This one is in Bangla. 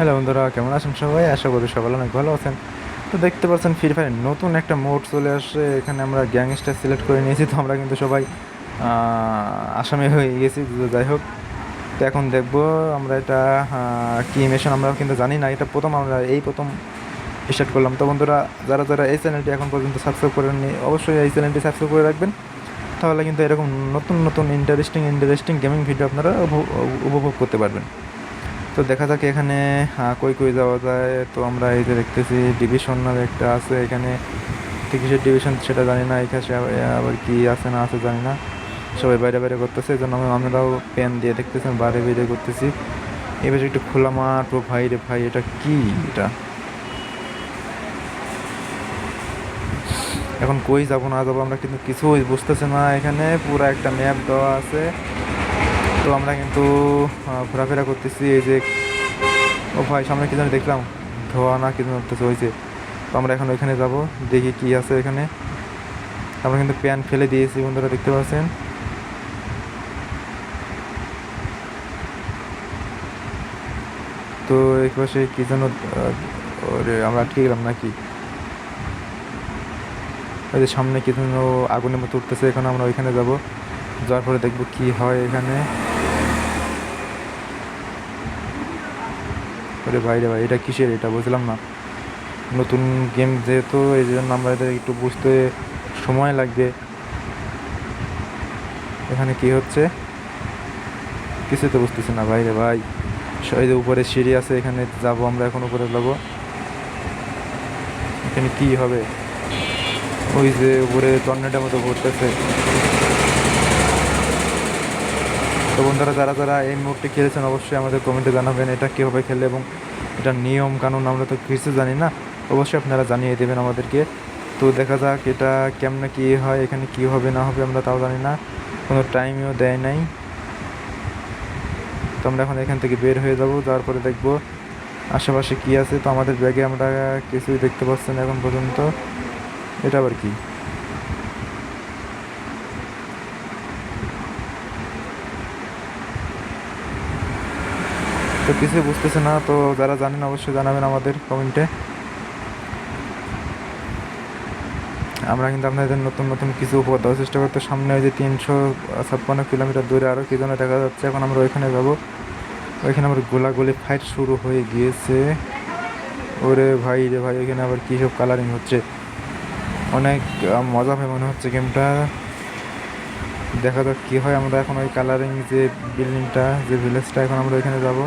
হ্যালো বন্ধুরা, কেমন আছেন সবাই? আশা করি সবাই অনেক ভালো আছেন। তো দেখতে পাচ্ছেন ফ্রি ফায়ার নতুন একটা মোড চলে আসছে। এখানে আমরা গ্যাংস্টার সিলেক্ট করে নিয়েছি, তো আমরা কিন্তু সবাই আসামি হয়ে গেছি। যাই হোক, তো এখন দেখব আমরা এটা কি মিশন আমরা কিন্তু জানি না। এটা প্রথম আমরা, এই প্রথম স্টার্ট করলাম। তো বন্ধুরা, যারা যারা এই চ্যানেলটি এখন পর্যন্ত সাবস্ক্রাইব করেননি, অবশ্যই এই চ্যানেলটি সাবস্ক্রাইব করে রাখবেন। তাহলে কিন্তু এরকম নতুন নতুন ইন্টারেস্টিং ইন্টারেস্টিং গেমিং ভিডিও আপনারা উপ- উপভোগ করতে পারবেন। তো দেখা যাক এখানে কই কই যাওয়া যায়। তো আমরা এই যে দেখতেছি ডিভিশন নামে একটা আছে। এখানে কিসের ডিভিশন সেটা জানি না। এখানে আবার কি আছে না আছে জানি না। সবাই বাইরে বাইরে করতেছে। এই জন্য আমি আমরাও পেন দিয়ে দেখতেছি বাইরে বাইরে করতেছি। এবার একটু খোলা মাঠ। ও ভাই রে ভাই, এটা কি এটা? এখন কই যাব, না যাব আমরা কিন্তু কিছুই বুঝতেছি না। এখানে পুরো একটা ম্যাপ দেওয়া আছে। তো আমরা কিন্তু ঘোরাফেরা করতেছি। এই যে, ও ভাই, সামনে কি জানি দেখলাম? ধোয়া না কি জানি হয়েছে তো আমরা এখন ওইখানে যাব, দেখি কি আছে এখানে। আমরা কিন্তু প্যান ফেলে দিয়েছি, বন্ধুরা, দেখতে পাচ্ছেন? তো এই পাশে কি যেন আমরা আটকে গেলাম নাকি? ওই যে সামনে কি যেন আগুনের মতো উঠতেছে, এখন আমরা ওইখানে যাব। যাওয়ার পরে দেখব কি হয় এখানে। ওরে ভাই রে ভাই, এটা কিসের? এটা বুঝলাম না। নতুন গেম যেহেতু, এই জন্য আমরা এটা একটু বুঝতে সময় লাগবে। এখানে কি হচ্ছে? কিছু তো বুঝতেছি না ভাই রে ভাই। যে উপরে সিঁড়ি আছে, এখানে যাব আমরা এখন উপরে যাব। এখানে কি হবে? ওই যে উপরে টর্নেটার মতো ঘুরতেছে। তো বন্ধুরা, যারা যারা এই মুহূর্তে খেলেছেন অবশ্যই আমাদের কমেন্টে জানাবেন এটা কীভাবে খেলে এবং এটার নিয়ম কানুন, আমরা তো কিছু জানি না, অবশ্যই আপনারা জানিয়ে দেবেন আমাদেরকে। তো দেখা যাক এটা কেমন কী হয়, এখানে কী হবে, না হবে, আমরা তাও জানি না। কোনো টাইমও দেয় নাই। তো আমরা এখন এখান থেকে বের হয়ে যাব, যাওয়ার পরে দেখব আশেপাশে কী আছে। তো আমাদের ব্যাগে আমরা কিছুই দেখতে পাচ্ছি না এখন পর্যন্ত। এটা আবার কি? তো কিছুই বুঝতেছে না, তো যারা জানেন অবশ্যই জানাবেন আমাদের কমেন্টে। আমরা কিন্তু আপনাদের নতুন নতুন কিছু উপহার দেওয়ার চেষ্টা করতে, সামনে ওই যে তিনশো ছাপ্পান্ন কিলোমিটার দূরে আরও কী যেন দেখা যাচ্ছে, এখন আমরা ওইখানে যাব। ওইখানে আমার গোলাগুলি ফাইট শুরু হয়ে গিয়েছে। ওরে ভাই রে ভাই ওইখানে আবার কী সব কালারিং হচ্ছে? অনেক মজা হয় মনে হচ্ছে গেমটা। দেখা যাক কী হয় আমরা এখন ওই কালারিং যে বিল্ডিংটা যে ভিলেজটা এখন আমরা ওইখানে যাব।